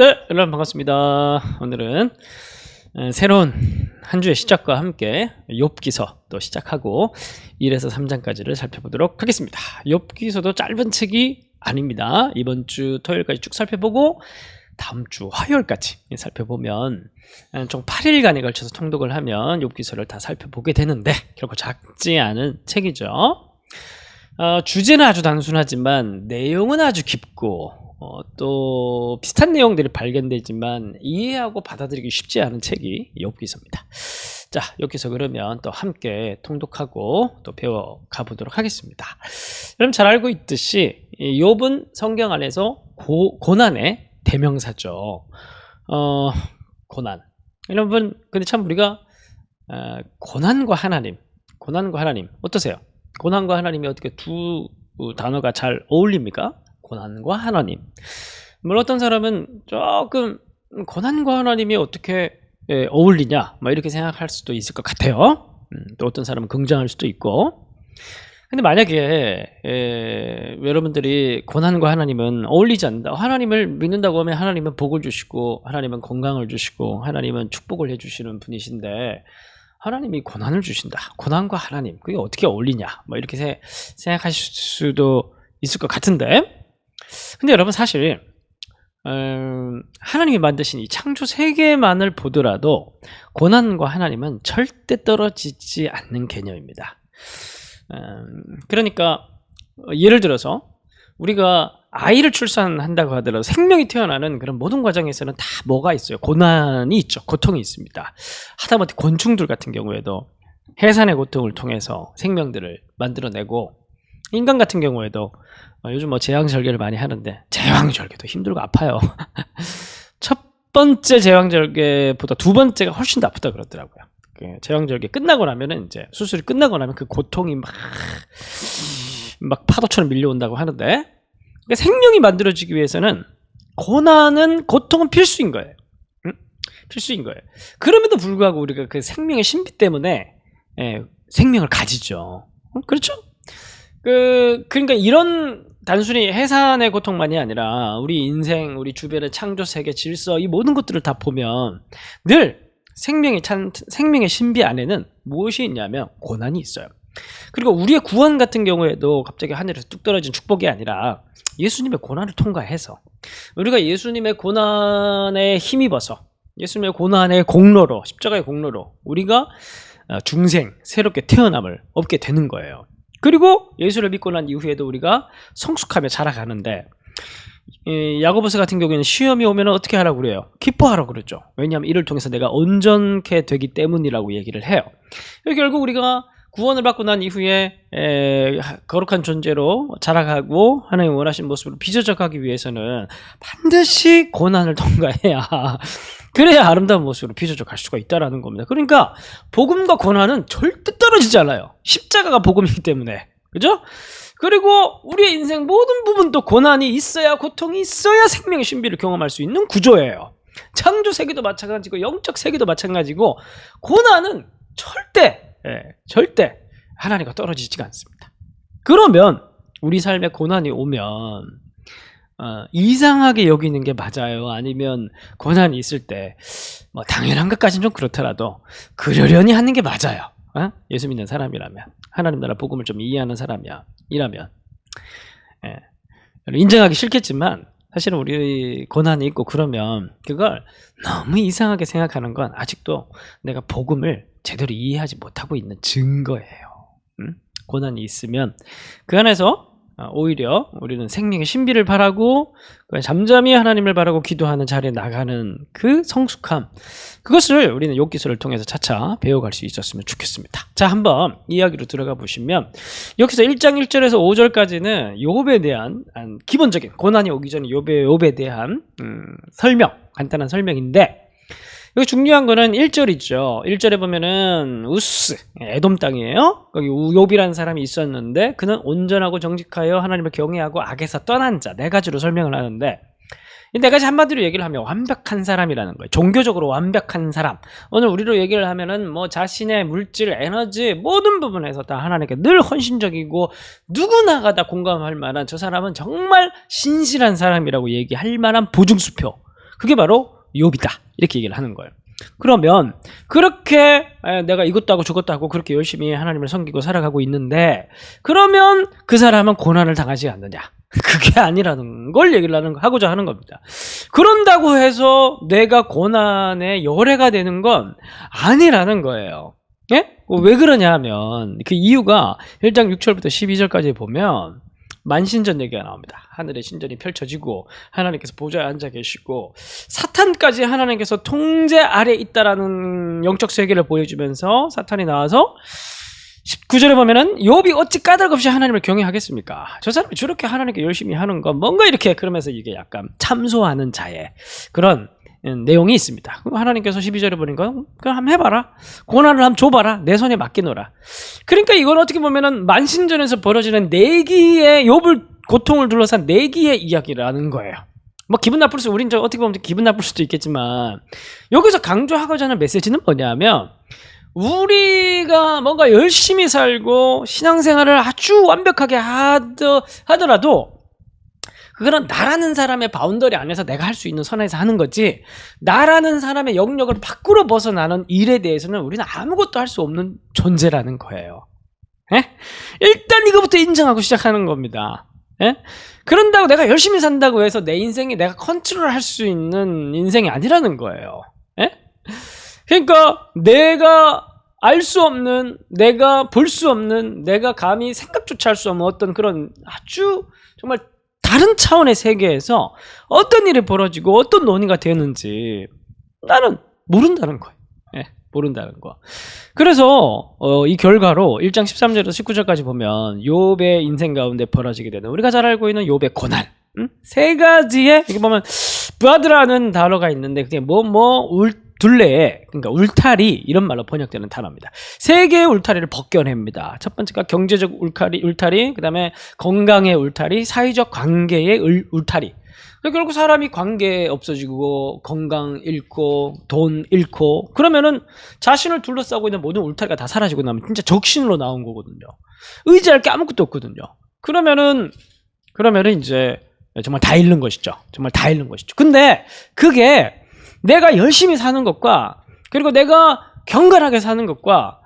네, 여러분 반갑습니다. 오늘은 에, 새로운 한 주의 시작과 함께 욥기서 또 시작하고 1에서 3장까지를 살펴보도록 하겠습니다. 욥기서도 짧은 책이 아닙니다. 이번 주 토요일까지 쭉 살펴보고 다음 주 화요일까지 살펴보면 에, 총 8일간에 걸쳐서 통독을 하면 욥기서를 다 살펴보게 되는데 결코 작지 않은 책이죠. 어, 주제는 아주 단순하지만 내용은 아주 깊고 어, 또 비슷한 내용들이 발견되지만 이해하고 받아들이기 쉽지 않은 책이 욥기서입니다. 자, 여기서 그러면 또 함께 통독하고 또 배워 가 보도록 하겠습니다. 여러분 잘 알고 있듯이 이 욥은 성경 안에서 고, 고난의 대명사죠. 어, 고난. 여러분, 근데 참 우리가 어, 고난과 하나님, 고난과 하나님 어떠세요? 고난과 하나님이 어떻게 두 단어가 잘 어울립니까? 고난과 하나님. 물론 어떤 사람은 조금 고난과 하나님이 어떻게 예, 어울리냐, 뭐 이렇게 생각할 수도 있을 것 같아요. 음, 또 어떤 사람은 긍정할 수도 있고. 근데 만약에 예, 여러분들이 고난과 하나님은 어울리지 않는다. 하나님을 믿는다고 하면 하나님은 복을 주시고 하나님은 건강을 주시고 하나님은 축복을 해주시는 분이신데 하나님이 고난을 주신다. 고난과 하나님 그게 어떻게 어울리냐? 뭐 이렇게 세- 생각하실 수도 있을 것 같은데. 근데 여러분 사실 음, 하나님이 만드신 이 창조 세계만을 보더라도 고난과 하나님은 절대 떨어지지 않는 개념입니다. 음, 그러니까 어, 예를 들어서 우리가 아이를 출산한다고 하더라도 생명이 태어나는 그런 모든 과정에서는 다 뭐가 있어요? 고난이 있죠. 고통이 있습니다. 하다못해 곤충들 같은 경우에도 해산의 고통을 통해서 생명들을 만들어내고 인간 같은 경우에도 어, 요즘 뭐 제왕절개를 많이 하는데 제왕절개도 힘들고 아파요. 첫 번째 제왕절개보다 두 번째가 훨씬 더 아프다 그러더라고요. 그 제왕절개 끝나고 나면은 이제 수술이 끝나고 나면 그 고통이 막, 막 파도처럼 밀려온다고 하는데 그러니까 생명이 만들어지기 위해서는 고난은 고통은 필수인 거예요. 응? 필수인 거예요. 그럼에도 불구하고 우리가 그 생명의 신비 때문에 예, 생명을 가지죠. 어? 그렇죠? 그 그러니까 이런 단순히 해산의 고통만이 아니라 우리 인생, 우리 주변의 창조 세계 질서 이 모든 것들을 다 보면 늘 생명의 찬 생명의 신비 안에는 무엇이 있냐면 고난이 있어요. 그리고 우리의 구원 같은 경우에도 갑자기 하늘에서 뚝 떨어진 축복이 아니라 예수님의 고난을 통과해서 우리가 예수님의 고난에 힘입어서 예수님의 고난의 공로로 십자가의 공로로 우리가 어, 중생 새롭게 태어남을 얻게 되는 거예요. 그리고 예수를 믿고 난 이후에도 우리가 성숙하며 자라가는데 이 야고보서 같은 경우에는 시험이 오면 어떻게 하라고 그래요? 기뻐하라고 그러죠. 왜냐하면 이를 통해서 내가 온전케 되기 때문이라고 얘기를 해요. 결국 우리가 구원을 받고 난 이후에 에, 거룩한 존재로 자라가고 하나님 원하신 모습으로 가기 위해서는 반드시 고난을 통과해야 그래야 아름다운 모습으로 갈 수가 있다라는 겁니다. 그러니까 복음과 고난은 절대 떨어지지 않아요. 십자가가 복음이기 때문에 그죠? 그리고 우리의 인생 모든 부분도 고난이 있어야 고통이 있어야 생명의 신비를 경험할 수 있는 구조예요. 창조 세계도 마찬가지고 영적 세계도 마찬가지고 고난은 절대 예, 절대 하나님과 떨어지지가 않습니다. 그러면 우리 삶에 고난이 오면 어, 이상하게 여기는 게 맞아요. 아니면 고난이 있을 때 뭐 당연한 것까지는 좀 그렇더라도 그러려니 하는 게 맞아요. 어? 예수 믿는 사람이라면 하나님 나라 복음을 좀 이해하는 사람이야. 이라면 예, 인정하기 싫겠지만 사실은 우리 고난이 있고 그러면 그걸 너무 이상하게 생각하는 건 아직도 내가 복음을 제대로 이해하지 못하고 있는 증거예요. 음? 고난이 있으면 그 안에서 어, 오히려 우리는 생명의 신비를 바라고 잠잠히 하나님을 바라고 기도하는 자리에 나가는 그 성숙함 그것을 우리는 욕기서를 통해서 차차 배워갈 수 있었으면 좋겠습니다. 자 한번 이야기로 들어가 보시면 여기서 1장 1절에서 5절까지는 욥에 대한 한 기본적인 고난이 오기 전에 욥의 욥에 대한 음, 설명 간단한 설명인데 여기 중요한 거는 1절이죠. 1절에 보면은 우스, 에돔 땅이에요. 거기 욥이라는 사람이 있었는데 그는 온전하고 정직하여 하나님을 경외하고 악에서 떠난 자 네 가지로 설명을 하는데 이네 가지 한마디로 얘기를 하면 완벽한 사람이라는 거예요. 종교적으로 완벽한 사람. 오늘 우리로 얘기를 하면은 뭐 자신의 물질, 에너지 모든 부분에서 다 하나님께 늘 헌신적이고 누구나가 다 공감할 만한 저 사람은 정말 신실한 사람이라고 얘기할 만한 보증수표. 그게 바로 욥이다. 이렇게 얘기를 하는 거예요. 그러면 그렇게 에, 내가 이것도 하고 저것도 하고 그렇게 열심히 하나님을 섬기고 살아가고 있는데 그러면 그 사람은 고난을 당하지 않느냐? 그게 아니라는 걸 얘기를 하는 하고자 하는 겁니다. 그런다고 해서 내가 고난의 열애가 되는 건 아니라는 거예요. 예? 왜 그러냐 하면 그 이유가 1장 6절부터 12절까지 보면 만신전 얘기가 나옵니다. 하늘의 신전이 펼쳐지고 하나님께서 보좌에 앉아 계시고 사탄까지 하나님께서 통제 아래 있다라는 영적 세계를 보여주면서 사탄이 나와서 19절에 보면은 욥이 어찌 까닭 없이 하나님을 경외하겠습니까? 저 사람이 저렇게 하나님께 열심히 하는 건 뭔가 이렇게 그러면서 이게 약간 참소하는 자의 그런 음, 내용이 있습니다. 하나님께서 12절에 보니까 그럼 한번 해봐라. 고난을 한번 줘봐라. 내 손에 맡기노라. 그러니까 이건 어떻게 보면은 만신전에서 벌어지는 내기의 욥을 고통을 둘러싼 내기의 이야기라는 거예요. 뭐 기분 나쁠 수 우린 저 어떻게 보면 기분 나쁠 수도 있겠지만 여기서 강조하고자 하는 메시지는 뭐냐면 우리가 뭔가 열심히 살고 신앙생활을 아주 완벽하게 하더, 하더라도 그거는 나라는 사람의 바운더리 안에서 내가 할 수 있는 선에서 하는 거지 나라는 사람의 영역을 밖으로 벗어나는 일에 대해서는 우리는 아무것도 할 수 없는 존재라는 거예요. 예? 일단 이거부터 인정하고 시작하는 겁니다. 예? 그런다고 내가 열심히 산다고 해서 내 인생이 내가 컨트롤 할 수 있는 인생이 아니라는 거예요. 예? 그러니까 내가 알 수 없는, 내가 볼 수 없는, 내가 감히 생각조차 할 수 없는 어떤 그런 아주 정말 다른 차원의 세계에서 어떤 일이 벌어지고 어떤 논의가 되는지 나는 모른다는 거예요. 예, 모른다는 거. 그래서 어, 이 결과로 1장 13절에서 19절까지 보면 욥의 인생 가운데 벌어지게 되는 우리가 잘 알고 있는 욥의 고난 음? 세 가지의 이게 보면 브라드라는 단어가 있는데 그게 뭐뭐 둘레에 그러니까 울타리 이런 말로 번역되는 단어입니다. 세 개의 울타리를 벗겨냅니다. 첫 번째가 경제적 울타리, 울타리, 그다음에 건강의 울타리, 사회적 관계의 울, 울타리. 결국 사람이 관계 없어지고 건강 잃고 돈 잃고 그러면은 자신을 둘러싸고 있는 모든 울타리가 다 사라지고 나면 진짜 적신으로 나온 거거든요. 의지할 게 아무것도 없거든요. 그러면은 그러면은 이제 정말 다 잃는 것이죠. 정말 다 잃는 것이죠. 근데 그게 내가 열심히 사는 것과 그리고 내가 경건하게 사는 것과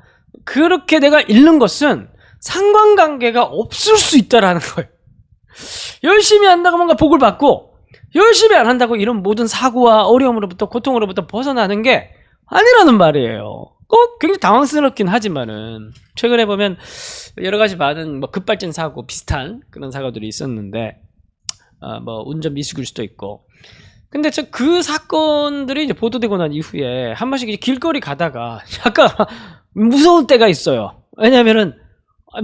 그렇게 내가 잃는 것은 상관관계가 없을 수 있다라는 거예요. 열심히 한다고 뭔가 복을 받고 열심히 안 한다고 이런 모든 사고와 어려움으로부터 고통으로부터 벗어나는 게 아니라는 말이에요. 꼭 굉장히 당황스럽긴 하지만은 최근에 보면 여러 가지 많은 뭐 급발진 사고 비슷한 그런 사고들이 있었는데 어, 뭐 운전 미숙일 수도 있고 근데 저 그 사건들이 이제 보도되고 난 이후에 한 번씩 이제 길거리 가다가 약간 무서운 때가 있어요. 왜냐면은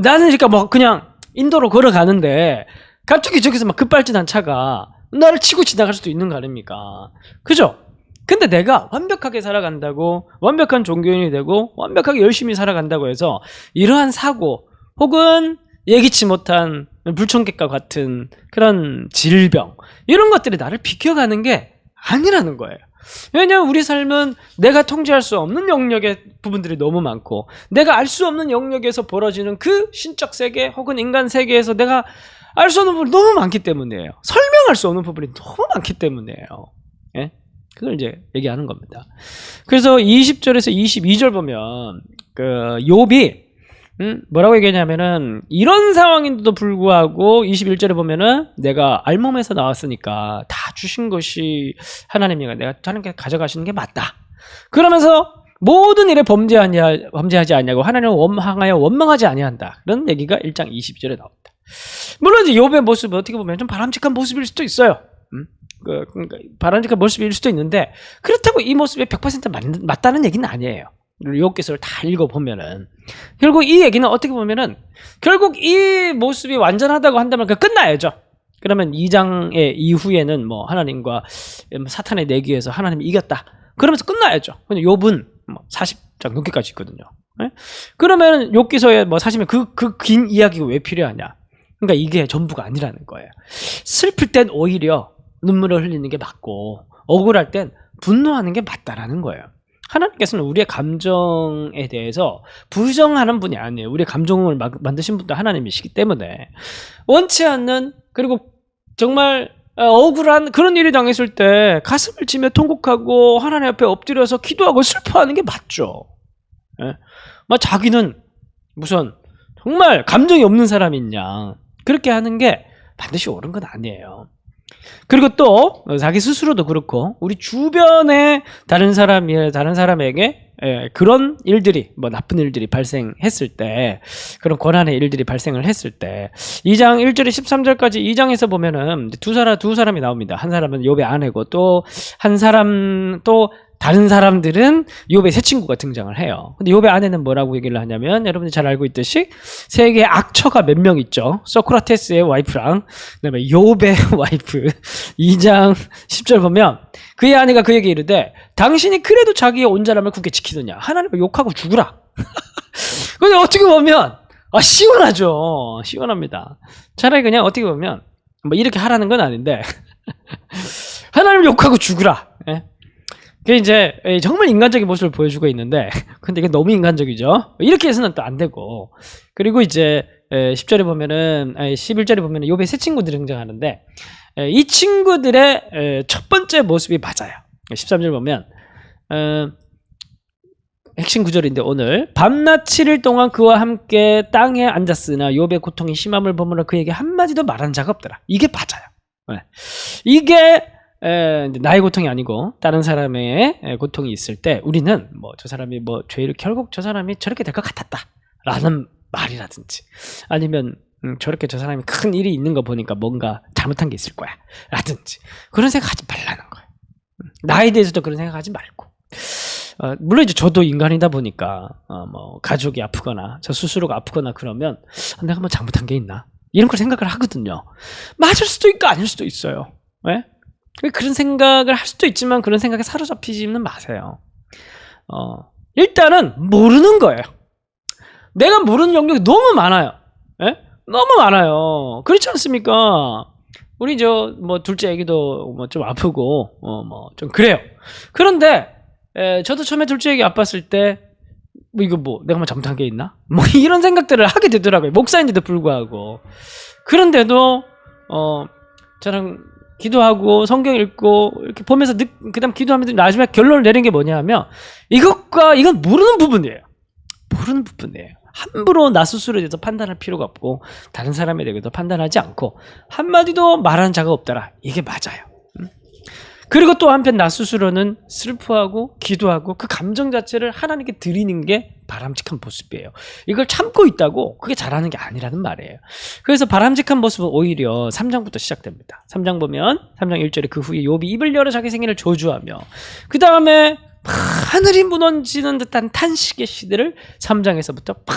나는 그러니까 뭐 그냥 인도로 걸어가는데 갑자기 저기서 막 급발진한 차가 나를 치고 지나갈 수도 있는 거 아닙니까? 그죠? 근데 내가 완벽하게 살아간다고 완벽한 종교인이 되고 완벽하게 열심히 살아간다고 해서 이러한 사고 혹은 예기치 못한 불청객과 같은 그런 질병 이런 것들이 나를 비켜가는 게 아니라는 거예요. 왜냐하면 우리 삶은 내가 통제할 수 없는 영역의 부분들이 너무 많고 내가 알 수 없는 영역에서 벌어지는 그 신적 세계 혹은 인간 세계에서 내가 알 수 없는 부분이 너무 많기 때문이에요. 설명할 수 없는 부분이 너무 많기 때문이에요. 예? 그걸 이제 얘기하는 겁니다. 그래서 20절에서 22절 보면 그 욥이 음, 뭐라고 얘기하냐면은 이런 상황인데도 불구하고 21절에 보면은 내가 알몸에서 나왔으니까 다 주신 것이 하나님이가 내가 하나님께 가져가시는 게 맞다. 그러면서 모든 일에 범죄하냐 범죄하지 않냐고 하나님을 원망하여 원망하지 아니한다. 그런 얘기가 1장 22절에 나옵니다. 물론 이제 욥의 모습은 어떻게 보면 좀 바람직한 모습일 수도 있어요. 음? 그, 그러니까 바람직한 모습일 수도 있는데 그렇다고 이 모습이 100% 맞, 맞다는 얘기는 아니에요. 욥기서를 다 읽어보면은 결국 이 얘기는 어떻게 보면은 결국 이 모습이 완전하다고 한다면 그 끝나야죠. 그러면 2장의 이후에는 뭐 하나님과 사탄의 내기에서 하나님이 이겼다. 그러면서 끝나야죠. 근데 욥은 뭐 40장 넘게까지 있거든요. 네? 그러면 욥기서에 뭐 사시면 그그 긴 이야기가 왜 필요하냐? 그러니까 이게 전부가 아니라는 거예요. 슬플 땐 오히려 눈물을 흘리는 게 맞고 억울할 땐 분노하는 게 맞다라는 거예요. 하나님께서는 우리의 감정에 대해서 부정하는 분이 아니에요. 우리의 감정을 만드신 분도 하나님이시기 때문에 원치 않는 그리고 정말 어, 억울한 그런 일이 당했을 때 가슴을 치며 통곡하고 하나님 앞에 엎드려서 기도하고 슬퍼하는 게 맞죠. 예? 막 자기는 무슨 정말 감정이 없는 사람이냐 그렇게 하는 게 반드시 옳은 건 아니에요. 그리고 또 자기 스스로도 그렇고 우리 주변에 다른 사람이 다른 사람에게 예, 그런 일들이 뭐 나쁜 일들이 발생했을 때 그런 고난의 일들이 발생을 했을 때 2장 1절에 13절까지 2장에서 보면은 두 사람 두 사람이 나옵니다. 한 사람은 욥의 아내고 또 한 사람 또 다른 사람들은 욥의 새 친구가 등장을 해요. 근데 욥의 아내는 뭐라고 얘기를 하냐면 여러분이 잘 알고 있듯이 세계에 악처가 몇 명 있죠. 소크라테스의 와이프랑 그다음에 욥의 와이프 2장 10절 보면 그의 아내가 그에게 이르되 당신이 그래도 자기의 온전함을 굳게 지키느냐 하나님을 욕하고 죽으라. 근데 어떻게 보면 아 시원하죠. 시원합니다. 차라리 그냥 어떻게 보면 뭐 이렇게 하라는 건 아닌데 하나님을 욕하고 죽으라. 예? 그게 이제 정말 인간적인 모습을 보여주고 있는데 근데 이게 너무 인간적이죠. 이렇게 해서는 또 안 되고 그리고 이제 10절에 보면은 아니 11절에 보면은 요배 새 친구들이 등장하는데 이 친구들의 첫 번째 모습이 맞아요. 13절 보면 어, 핵심 구절인데 오늘 밤낮 7일 동안 그와 함께 땅에 앉았으나 욥의 고통이 심함을 보므로 그에게 한마디도 말한 자가 없더라. 이게 맞아요. 네. 이게 에, 나의 고통이 아니고 다른 사람의 에, 고통이 있을 때 우리는 뭐 저 사람이 뭐 죄를 결국 저 사람이 저렇게 될 것 같았다라는 말이라든지 아니면 음, 저렇게 저 사람이 큰 일이 있는 거 보니까 뭔가 잘못한 게 있을 거야 라든지 그런 생각하지 말라는 거예요. 음, 나에 대해서도 그런 생각하지 말고 어, 물론 이제 저도 인간이다 보니까 어, 뭐 가족이 아프거나 저 스스로가 아프거나 그러면 아, 내가 뭐 잘못한 게 있나 이런 걸 생각을 하거든요. 맞을 수도 있고 아닐 수도 있어요. 왜? 그런 생각을 할 수도 있지만 그런 생각에 사로잡히지는 마세요. 어, 일단은 모르는 거예요. 내가 모르는 영역이 너무 많아요. 예? 너무 많아요. 그렇지 않습니까? 우리 저 뭐 둘째 애기도 뭐 좀 아프고 어 뭐 좀 그래요. 그런데 에, 저도 처음에 둘째 애기 아팠을 때 뭐 이거 뭐 내가 뭐 잘못한 게 있나? 뭐 이런 생각들을 하게 되더라고요. 목사인데도 불구하고 그런데도 어 저는 기도하고 성경 읽고 이렇게 보면서 늦, 그다음 기도하면서 나중에 결론을 내린 게 뭐냐면 이것과 이건 모르는 부분이에요. 모르는 부분이에요. 함부로 나 스스로에 대해서 판단할 필요가 없고 다른 사람에 대해서 판단하지 않고 한마디도 말하는 자가 없더라. 이게 맞아요. 그리고 또 한편 나 스스로는 슬퍼하고 기도하고 그 감정 자체를 하나님께 드리는 게 바람직한 모습이에요. 이걸 참고 있다고 그게 잘하는 게 아니라는 말이에요. 그래서 바람직한 모습은 오히려 3장부터 시작됩니다. 3장 보면 3장 1절에 그 후에 욥이 입을 열어 자기 생애를 저주하며 그 다음에 하늘이 무너지는 듯한 탄식의 시대를 3장에서부터 팍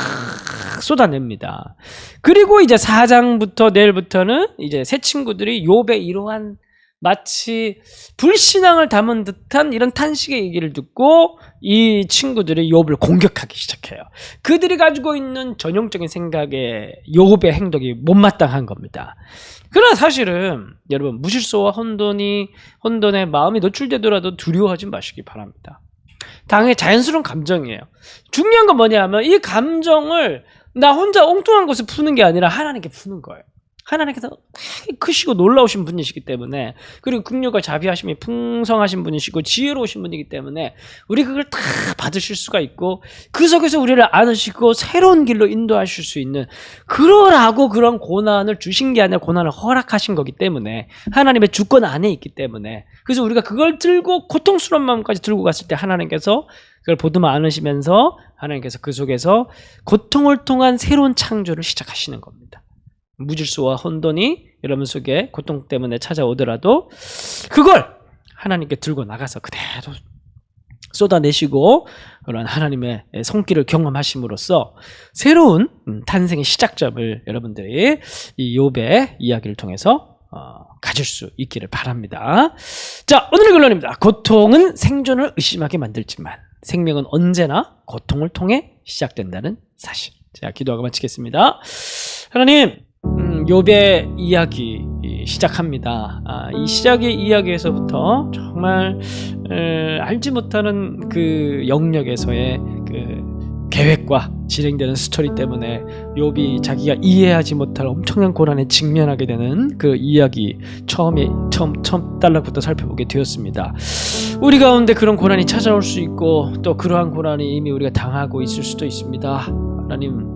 쏟아냅니다. 그리고 이제 4장부터 내일부터는 이제 새 친구들이 욥의 이러한 마치 불신앙을 담은 듯한 이런 탄식의 얘기를 듣고 이 친구들이 욥을 공격하기 시작해요. 그들이 가지고 있는 전형적인 생각에 욥의 행동이 못마땅한 겁니다. 그러나 사실은 여러분 무실소와 혼돈이 혼돈에 마음이 노출되더라도 두려워하지 마시기 바랍니다. 당의 자연스러운 감정이에요. 중요한 건 뭐냐면 이 감정을 나 혼자 엉뚱한 것을 푸는 게 아니라 하나님께 푸는 거예요. 하나님께서 크시고 놀라우신 분이시기 때문에 그리고 극력과 자비하심이 풍성하신 분이시고 지혜로우신 분이기 때문에 우리 그걸 다 받으실 수가 있고 그 속에서 우리를 안으시고 새로운 길로 인도하실 수 있는 그러라고 그런 고난을 주신 게 아니라 고난을 허락하신 거기 때문에 하나님의 주권 안에 있기 때문에 그래서 우리가 그걸 들고 고통스러운 마음까지 들고 갔을 때 하나님께서 그걸 보듬어 안으시면서 하나님께서 그 속에서 고통을 통한 새로운 창조를 시작하시는 겁니다. 무질서와 혼돈이 여러분 속에 고통 때문에 찾아오더라도 그걸 하나님께 들고 나가서 그대로 쏟아내시고 그런 하나님의 손길을 경험하심으로써 새로운 음, 탄생의 시작점을 여러분들이 이 욥의 이야기를 통해서 어, 가질 수 있기를 바랍니다. 자, 오늘의 결론입니다. 고통은 생존을 의심하게 만들지만 생명은 언제나 고통을 통해 시작된다는 사실. 자, 기도하고 마치겠습니다. 하나님, 음, 욥의 이야기 시작합니다. 아, 이 시작의 이야기에서부터 정말 에, 알지 못하는 그 영역에서의 그 계획과 진행되는 스토리 때문에 욥이 자기가 이해하지 못할 엄청난 고난에 직면하게 되는 그 이야기 처음에 처음 처음 단락부터 살펴보게 되었습니다. 우리 가운데 그런 고난이 찾아올 수 있고 또 그러한 고난이 이미 우리가 당하고 있을 수도 있습니다. 하나님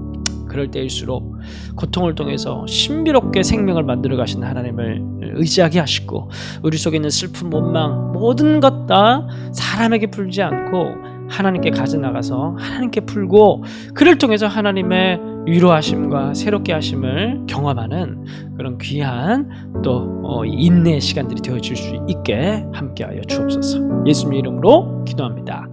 그럴 때일수록 고통을 통해서 신비롭게 생명을 만들어 가신 하나님을 의지하게 하시고 우리 속에 있는 슬픔, 원망 모든 것 다 사람에게 풀지 않고 하나님께 가져 나가서 하나님께 풀고 그를 통해서 하나님의 위로하심과 새롭게 하심을 경험하는 그런 귀한 또 어, 인내의 시간들이 되어질 수 있게 함께하여 주옵소서. 예수님 이름으로 기도합니다.